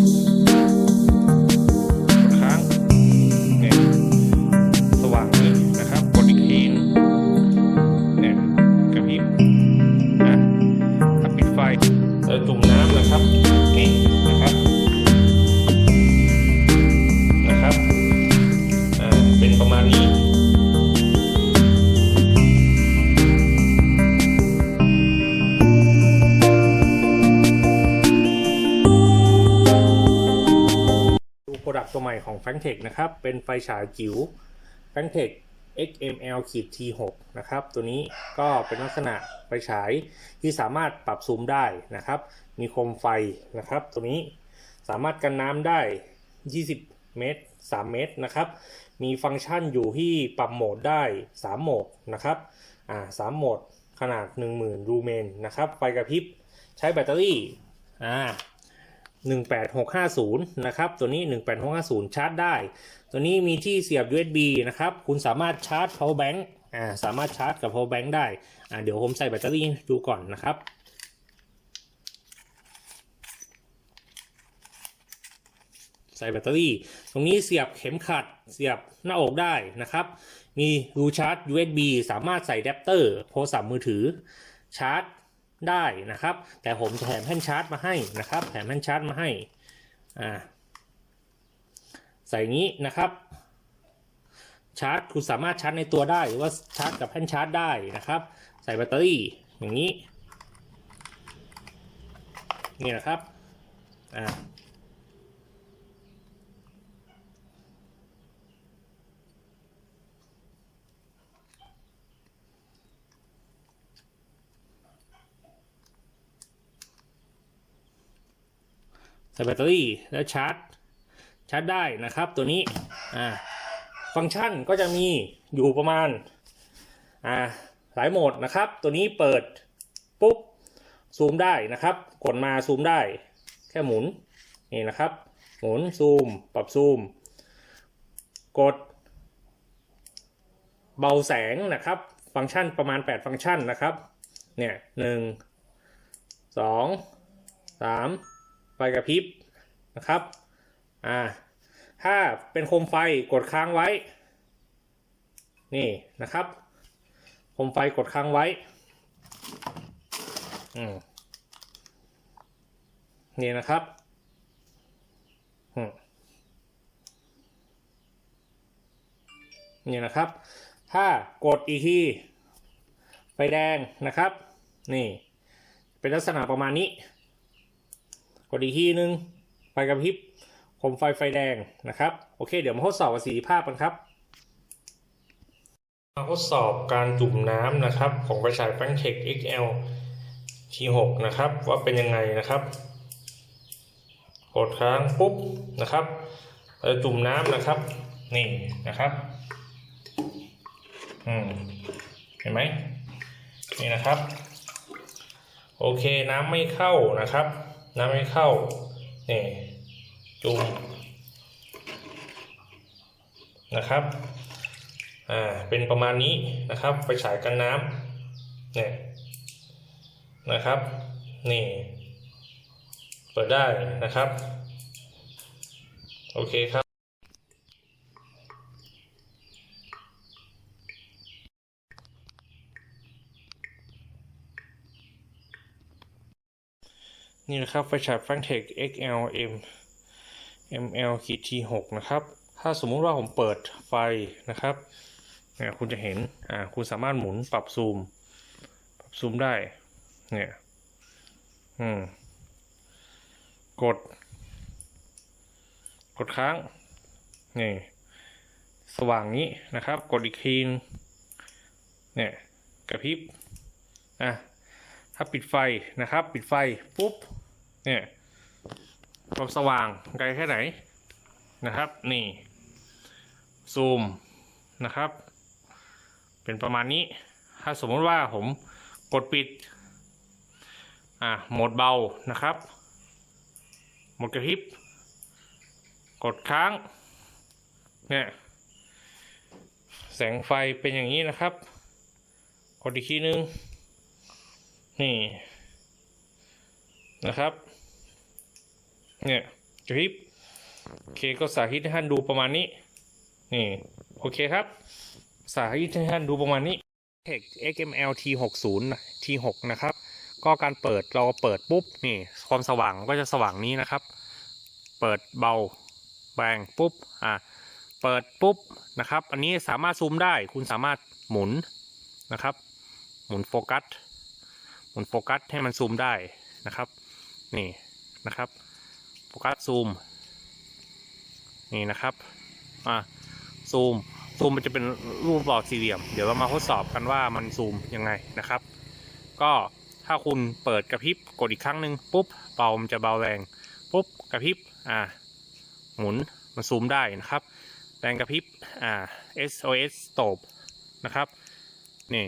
ดกดค้างเนี่ยสว่างนี้นะครับกดอีกทีเนี่ยกระพริบนะถ้าปิดไฟแล้วจุ่มน้ำนะครับนี่นะครับนะครับอ่าเป็นประมาณนี้ ใหม่ของ f a n t e c h นะครับ เป็นไฟฉายจิ๋ว f a n t e c h XML ขีด T6 นะครับ ตัวนี้ก็เป็นลักษณะไฟฉายที่สามารถปรับซูมได้นะครับ มีโคมไฟนะครับ ตัวนี้สามารถกันน้ำได้ 20 เมตร 3 เมตรนะครับ มีฟังก์ชันอยู่ที่ปรับโหมดได้ 3 โหมดนะครับ อ่า3โหมดขนาด 10,000ลูเมนนะครับ ไฟกระพริบ ใช้แบตเตอรี่ อ่า 18650 นะครับ ตัวนี้ 18650 ชาร์จได้ ตัวนี้มีที่เสียบ USB นะครับ คุณสามารถชาร์จ power bank อ่า สามารถชาร์จกับ power bank ได้ อ่า เดี๋ยวผมใส่แบตเตอรี่ดูก่อนนะครับ ใส่แบตเตอรี่ ตรงนี้เสียบเข็มขัด เสียบหน้าอกได้นะครับ มีรูชาร์จ USB สามารถใส่แดปเตอร์โทรศัพท์มือถือ ชาร์จ ได้นะครับ แต่ผมจะแถมแท่นชาร์จมาให้นะครับแถมแท่นชาร์จมาให้อ่าใส่งนี้นะครับชาร์จคุณสามารถชาร์จในตัวได้หรือว่าชาร์จกับแท่นชาร์จได้นะครับ ใส่แบตเตอรี่อย่างนี้นี่นะครับอ่า แบตเตอรี่แล้วชาร์จ ชาร์จได้นะครับตัวนี้อ่าฟังก์ชันก็จะมีอยู่ประมาณอ่าหลายโหมดนะครับ ตัวนี้เปิดปุ๊บซูมได้นะครับ กดมาซูมได้ แค่หมุนนี่นะครับ หมุนซูม ปรับซูม กด เบาแสงนะครับ ฟังก์ชันประมาณ 8 ฟังก์ชันนะครับ เนี่ยหนึ่งสองสาม ฟกระพริบนะครับอ่าถ้าเป็นโคมไฟกดค้างไว้ นี่นะครับ โคมไฟกดค้างไว้อืมนี่นะครับอืมนี่นะครับ ถ้ากดอีกทีไฟแดงนะครับ นี่ เป็นลักษณะประมาณนี้ กดอีกทีนึงไฟกระพริบโคมไฟไฟแดงนะครับ โอเค เดี๋ยวมาทดสอบประสิทธิภาพกันครับ มาทดสอบการจุ่มน้ำนะครับ ของไฟฉายแฟงเทค XL T6 นะครับ ว่าเป็นยังไงนะครับกดค้างปุ๊บนะครับเราจะจุ่มน้ำนะครับ นี่นะครับอืมเห็นไหมนี่นะครับ โอเคน้ำไม่เข้านะครับ น้ำไม่เข้านี่จุ่มนะครับอ่าเป็นประมาณนี้นะครับไปฉายกันน้ำเนี่ยนะครับนี่เปิดได้นะครับ โอเคครับ นี่นะครับไฟฉาย f a n t e c XLM ML ขีด T6 นะครับ ถ้าสมมุติว่าผมเปิดไฟนะครับเนี่ยคุณจะเห็น อ่า คุณสามารถหมุนปรับซูม ปรับซูมได้ เนี่ย อืม กด กดค้าง นี่ สว่างนี้นะครับ กดอีกทีนเนี่ย กระพริบ อะ ถ้าปิดไฟนะครับ ปิดไฟ ปุ๊บ เนี่ยความสว่างไกลแค่ไหนนะครับ นี่ ซูมนะครับ เป็นประมาณนี้ ถ้าสมมติว่าผมกดปิด อะโหมดเบานะครับโหมดกระพริบ กดค้าง เนี่ย แสงไฟเป็นอย่างนี้นะครับ กดอีกทีนึง นี่ นะครับเนี่ยกระพริบโอเคก็สาธิตให้ท่านดูประมาณนี้นี่โอเคครับ สาธิตให้ท่านดูประมาณนี้ Tech XML T60 T6 นะครับ ก็การเปิดเราเปิดปุ๊บนี่ความสว่างก็จะสว่างนี้นะครับ เปิดเบาแบงปุ๊บอะเปิดปุ๊บนะครับ อันนี้สามารถซูมได้คุณสามารถหมุนนะครับ หมุนโฟกัสหมุนโฟกัสให้มันซูมได้นะครับ นี่นะครับโฟกัสซูม นี่นะครับอะซูมซูมมันจะเป็นรูปหลอดสี่เหลี่ยม เดี๋ยวเรามาทดสอบกันว่ามันซูมยังไงนะครับ ก็ถ้าคุณเปิดกระพริบกดอีกครั้งหนึ่งปุ๊บเบามันจะเบาแรงปุ๊บกระพริบอ่าหมุนมันซูมได้นะครับ แรงกระพริบอ่า SOS stop นะครับนี่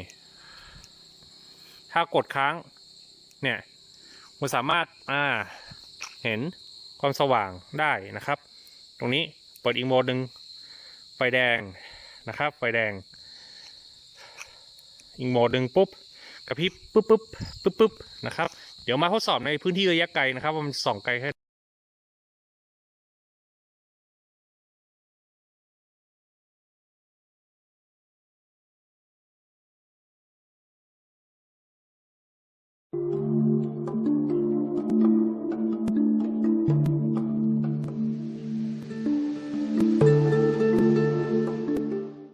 ถ้ากดค้างเนี่ย คุณสามารถอ่าเห็นความสว่างได้นะครับ ตรงนี้เปิดอีกโหมดหนึ่งไฟแดงนะครับ ไฟแดง อีกโหมดหนึ่งปุ๊บกระพริบปุ๊บปุ๊บปุ๊บปุ๊บนะครับ เดี๋ยวมาทดสอบในพื้นที่ระยะไกลนะครับว่ามันส่องไกลแค่